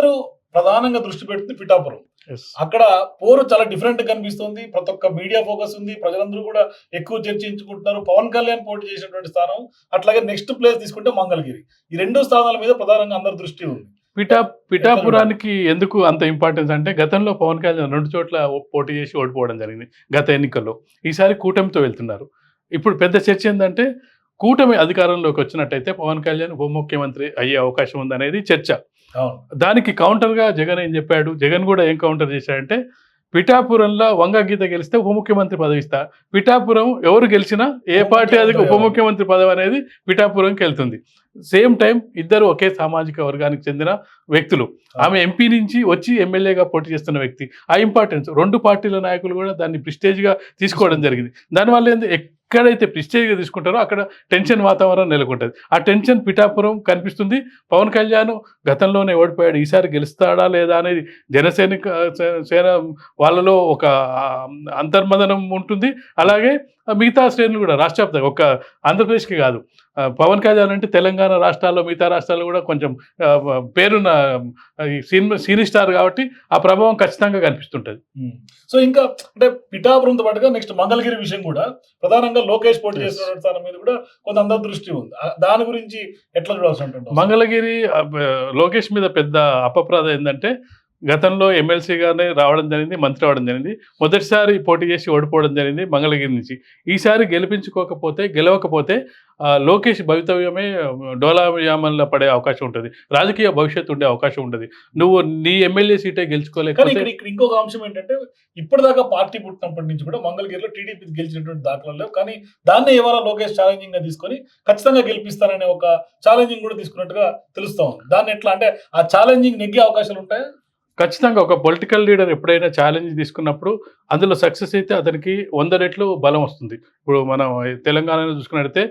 అందరూ ప్రధానంగా దృష్టి పెడుతుంది పిఠాపురం. అక్కడ పోరు చాలా డిఫరెంట్ కనిపిస్తుంది. ప్రతి ఒక్క మీడియా ఫోకస్ ఉంది. ప్రజలందరూ కూడా ఎక్కువ చర్చించుకుంటున్నారు. పవన్ కళ్యాణ్ పోటీ చేసినటువంటి స్థానం అట్లాగే నెక్స్ట్ ప్లేస్ తీసుకుంటే మంగళగిరి. ఈ రెండు స్థానాల మీద ప్రధానంగా అందరి దృష్టి ఉంది. పిఠా పిఠాపురానికి ఎందుకు అంత ఇంపార్టెన్స్ అంటే గతంలో పవన్ కళ్యాణ్ రెండు చోట్ల పోటీ చేసి ఓడిపోవడం జరిగింది గత ఎన్నికల్లో. ఈసారి కూటమితో వెళ్తున్నారు. ఇప్పుడు పెద్ద చర్చ ఏంటంటే కూటమి అధికారంలోకి వచ్చినట్టయితే పవన్ కళ్యాణ్ ఉప ముఖ్యమంత్రి అయ్యే అవకాశం ఉందనేది చర్చ. దానికి కౌంటర్గా జగన్ ఏం చెప్పాడు? జగన్ కూడా ఏం కౌంటర్ చేశాడంటే పిఠాపురంలో వంగ గీత గెలిస్తే ఉప ముఖ్యమంత్రి పదవి ఇస్తా పిఠాపురం ఎవరు గెలిచినా ఏ పార్టీ అది ఉప ముఖ్యమంత్రి పదవి అనేది పిఠాపురంకి వెళ్తుంది. సేమ్ టైం ఇద్దరు ఒకే సామాజిక వర్గానికి చెందిన వ్యక్తులు. ఆమె ఎంపీ నుంచి వచ్చి ఎమ్మెల్యేగా పోటీ చేస్తున్న వ్యక్తి. ఆ ఇంపార్టెన్స్ రెండు పార్టీల నాయకులు కూడా దాన్ని ప్రిస్టేజ్గా తీసుకోవడం జరిగింది. దానివల్ల ఏంది? ఎక్కడైతే ప్రిస్టేజ్గా తీసుకుంటారో అక్కడ టెన్షన్ వాతావరణం నెలకొంటుంది. ఆ టెన్షన్ పిఠాపురం కనిపిస్తుంది. పవన్ కళ్యాణ్ గతంలోనే ఓడిపోయాడు. ఈసారి గెలుస్తాడా లేదా అనేది జనసేన సేన వాళ్ళలో ఒక అంతర్మదనం ఉంటుంది. అలాగే మిగతా శ్రేణులు కూడా రాష్ట్రవ్యాప్తంగా ఒక ఆంధ్రప్రదేశ్కి కాదు. పవన్ కళ్యాణ్ అంటే తెలంగాణ రాష్ట్రాల్లో మిగతా రాష్ట్రాల్లో కూడా కొంచెం పేరున్న సినీ స్టార్ కాబట్టి ఆ ప్రభావం ఖచ్చితంగా కనిపిస్తుంటుంది. సో ఇంకా అంటే పిఠాపురంతో పాటుగా నెక్స్ట్ మంగళగిరి విషయం కూడా ప్రధానంగా లోకేష్ పోటీ. చేస్తున్న స్థానం మీద కూడా కొంత అందరి దృష్టి ఉంది దాని గురించి ఎట్లా చూడాల్సి ఉంటుంది? మంగళగిరి లోకేష్ మీద పెద్ద అపప్రాధ ఏంటంటే గతంలో ఎమ్మెల్సీగానే రావడం జరిగింది మంత్రి రావడం జరిగింది. మొదటిసారి పోటీ చేసి ఓడిపోవడం జరిగింది మంగళగిరి నుంచి. ఈసారి గెలిపించుకోకపోతే గెలవకపోతే లోకేష్ భవితవ్యమే డోలాయామంలో పడే అవకాశం ఉంటుంది. రాజకీయ భవిష్యత్తు ఉండే అవకాశం ఉంటుంది. నువ్వు నీ ఎమ్మెల్యే సీటే కానీ గెలుచుకోలేకపోతే ఇక్కడ ఇంకొక అంశం ఏంటంటే ఇప్పటిదాకా పార్టీ పుట్టినప్పటి నుంచి కూడా మంగళగిరిలో టీడీపీ గెలిచినటువంటి దాఖలు లేవు. కానీ దాన్ని ఇవాళ లోకేష్ ఛాలెంజింగ్గా తీసుకొని ఖచ్చితంగా గెలిపిస్తారనే ఒక ఛాలెంజింగ్ కూడా తీసుకున్నట్టుగా తెలుస్తా ఉంది. దాన్ని ఎట్లా అంటే ఆ ఛాలెంజింగ్ నెగ్గే అవకాశాలు ఉంటాయి? ఖచ్చితంగా ఒక పొలిటికల్ లీడర్ ఎప్పుడైనా ఛాలెంజ్ తీసుకున్నప్పుడు అందులో సక్సెస్ అయితే అతనికి వంద రెట్లు బలం వస్తుంది. ఇప్పుడు మనం తెలంగాణలో చూసుకున్నట్టయితే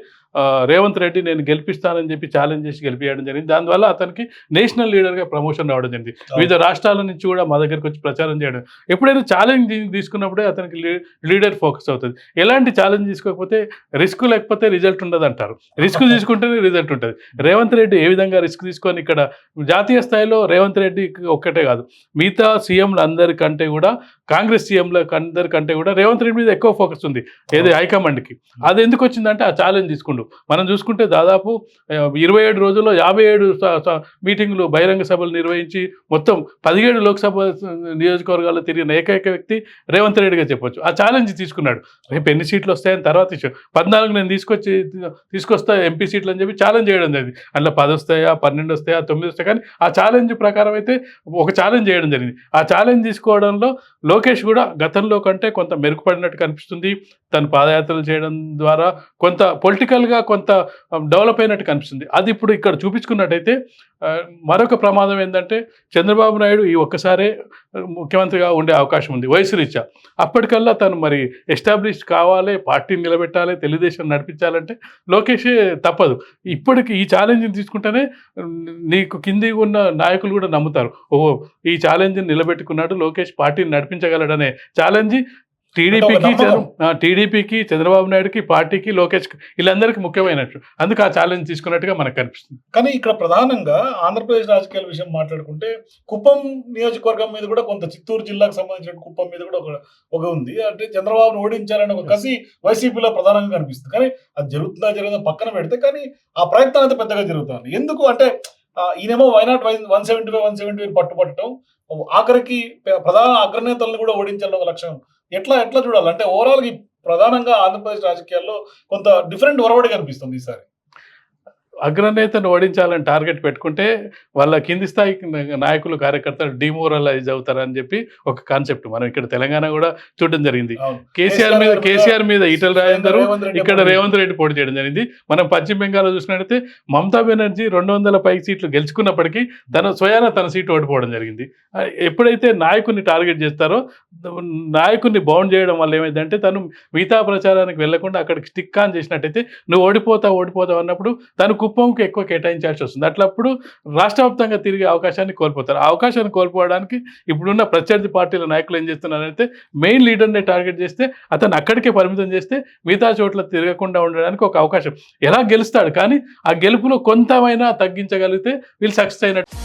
రేవంత్ రెడ్డి నేను గెలిపిస్తానని చెప్పి ఛాలెంజ్ చేసి గెలిపించడం జరిగింది. దానివల్ల అతనికి నేషనల్ లీడర్గా ప్రమోషన్ రావడం జరిగింది. వివిధ రాష్ట్రాల నుంచి కూడా మా దగ్గరికి వచ్చి ప్రచారం చేయడం. ఎప్పుడైనా ఛాలెంజ్ తీసుకున్నప్పుడే అతనికి లీ- లీడర్ ఫోకస్ అవుతుంది. ఎలాంటి ఛాలెంజ్ తీసుకోకపోతే రిస్క్ లేకపోతే రిజల్ట్ ఉండదు అంటారు. రిస్క్ తీసుకుంటేనే రిజల్ట్ ఉంటుంది. రేవంత్ రెడ్డి ఏ విధంగా రిస్క్ తీసుకొని ఇక్కడ జాతీయ స్థాయిలో రేవంత్ రెడ్డి ఒక్కటే కాదు. మిగతా సీఎంలు అందరికంటే కూడా కాంగ్రెస్ సీఎంల అందరికంటే కూడా రేవంత్ రెడ్డి మీద ఎక్కువ ఫోకస్ ఉంది ఏది హైకమాండ్కి. అది ఎందుకు వచ్చిందంటే ఆ ఛాలెంజ్ తీసుకుంటూ. మనం చూసుకుంటే దాదాపు ఇరవై ఏడు రోజుల్లో యాభై ఏడు మీటింగ్లు బహిరంగ సభలు నిర్వహించి మొత్తం పదిహేడు లోక్సభ నియోజకవర్గాల్లో తిరిగిన ఏకైక వ్యక్తి రేవంత్ రెడ్డిగా చెప్పొచ్చు. ఆ ఛాలెంజ్ తీసుకున్నాడు. రేపు ఎన్ని సీట్లు వస్తాయని తర్వాత ఇచ్చాడు పద్నాలుగు నేను తీసుకొచ్చి తీసుకొస్తా ఎంపీ సీట్లు అని చెప్పి ఛాలెంజ్ చేయడం జరిగింది. అందులో పది వస్తాయా పన్నెండు వస్తాయా తొమ్మిది వస్తాయా కానీ ఆ ఛాలెంజ్ ప్రకారం అయితే ఒక ఛాలెంజ్ చేయడం జరిగింది. ఆ ఛాలెంజ్ తీసుకోవడంలో లోకేష్ కూడా గతంలో కంటే కొంత మెరుగుపడినట్టు కనిపిస్తుంది. తను పాదయాత్రలు చేయడం ద్వారా కొంత పొలిటికల్గా కొంత um, డెవలప్ అయినట్టు కనిపిస్తుంది. అది ఇప్పుడు ఇక్కడ చూపించుకున్నట్టయితే మరొక ప్రమాదం ఏంటంటే చంద్రబాబు నాయుడు ఈ ఒక్కసారే ముఖ్యమంత్రిగా ఉండే అవకాశం ఉంది వయసు రీత్యా అప్పటికల్లా తను మరి ఎస్టాబ్లిష్ కావాలి పార్టీని నిలబెట్టాలి తెలుగుదేశం నడిపించాలంటే లోకేషే తప్పదు. ఇప్పటికి ఈ ఛాలెంజ్ని తీసుకుంటేనే నీకు కింది ఉన్న నాయకులు కూడా నమ్ముతారు. ఓహో ఈ ఛాలెంజ్ని నిలబెట్టుకున్నాడు లోకేష్ పార్టీని నడిపించగలడనే ఛాలెంజ్ టీడీపీకి. టీడీపీకి చంద్రబాబు నాయుడుకి పార్టీకి లోకేష్ వీళ్ళందరికీ ముఖ్యమైనట్టు. అందుకు ఆ ఛాలెంజ్ తీసుకున్నట్టుగా మనకు కనిపిస్తుంది. కానీ ఇక్కడ ప్రధానంగా ఆంధ్రప్రదేశ్ రాజకీయాల విషయం మాట్లాడుకుంటే కుప్పం నియోజకవర్గం మీద కూడా కొంత చిత్తూరు జిల్లాకు సంబంధించిన కుప్పం మీద కూడా ఒక ఒక ఉంది. అంటే చంద్రబాబును ఓడించాలనే ఒక కసి వైసీపీలో ప్రధానంగా కనిపిస్తుంది. కానీ అది జరుగుతుందా జరుగుతుందా పక్కన పెడితే కానీ ఆ ప్రయత్నం అయితే పెద్దగా జరుగుతుంది. ఎందుకు? అంటే ఈయనేమో why not one seventy five one seventy పట్టుపట్టడం ఆఖరికి ప్ర- ప్రధాన అగ్రనేతలను కూడా ఓడించాలని ఒక లక్ష్యం ఎట్లా ఎట్లా చూడాలి? అంటే ఓవరాల్ ప్రధానంగా ఆంధ్రప్రదేశ్ రాజకీయాల్లో కొంత డిఫరెంట్ ఒరవడి కనిపిస్తుంది ఈసారి. అగ్రనేతను ఓడించాలని టార్గెట్ పెట్టుకుంటే వాళ్ళ కింది స్థాయి నాయకులు కార్యకర్తలు డిమోరలైజ్ అవుతారని చెప్పి ఒక కాన్సెప్ట్ మనం ఇక్కడ తెలంగాణ కూడా చూడడం జరిగింది. కేసీఆర్ మీద కేసీఆర్ మీద ఈటల రాజేందర్ ఇక్కడ రేవంత్ రెడ్డి పోటీ చేయడం జరిగింది. మనం పశ్చిమ బెంగాల్లో చూసినట్టయితే మమతా బెనర్జీ రెండు వందల పై సీట్లు గెలుచుకున్నప్పటికీ తన స్వయాన తన సీటు ఓడిపోవడం జరిగింది. ఎప్పుడైతే నాయకుడిని టార్గెట్ చేస్తారో నాయకుడిని బౌండ్ చేయడం వల్ల ఏమైందంటే తను మిగతా ప్రచారానికి వెళ్ళకుండా అక్కడికి స్టిక్ ఆన్ చేసినట్టయితే నువ్వు ఓడిపోతావు ఓడిపోతావు అన్నప్పుడు తను కుప్పంకి ఎక్కువ కేటాయించాల్సి వస్తుంది. అట్లప్పుడు రాష్ట్ర వ్యాప్తంగా తిరిగే అవకాశాన్ని కోల్పోతారు. ఆ అవకాశాన్ని కోల్పోవడానికి ఇప్పుడున్న ప్రత్యర్థి పార్టీల నాయకులు ఏం చేస్తున్నారంటే మెయిన్ లీడర్ని టార్గెట్ చేస్తే అతను అక్కడికే పరిమితం చేస్తే మిగతా చోట్ల తిరగకుండా ఉండడానికి ఒక అవకాశం. ఎలా గెలుస్తాడు? కానీ ఆ గెలుపులో కొంతమైనా తగ్గించగలిగితే వీళ్ళు సక్సెస్ అయినట్టు.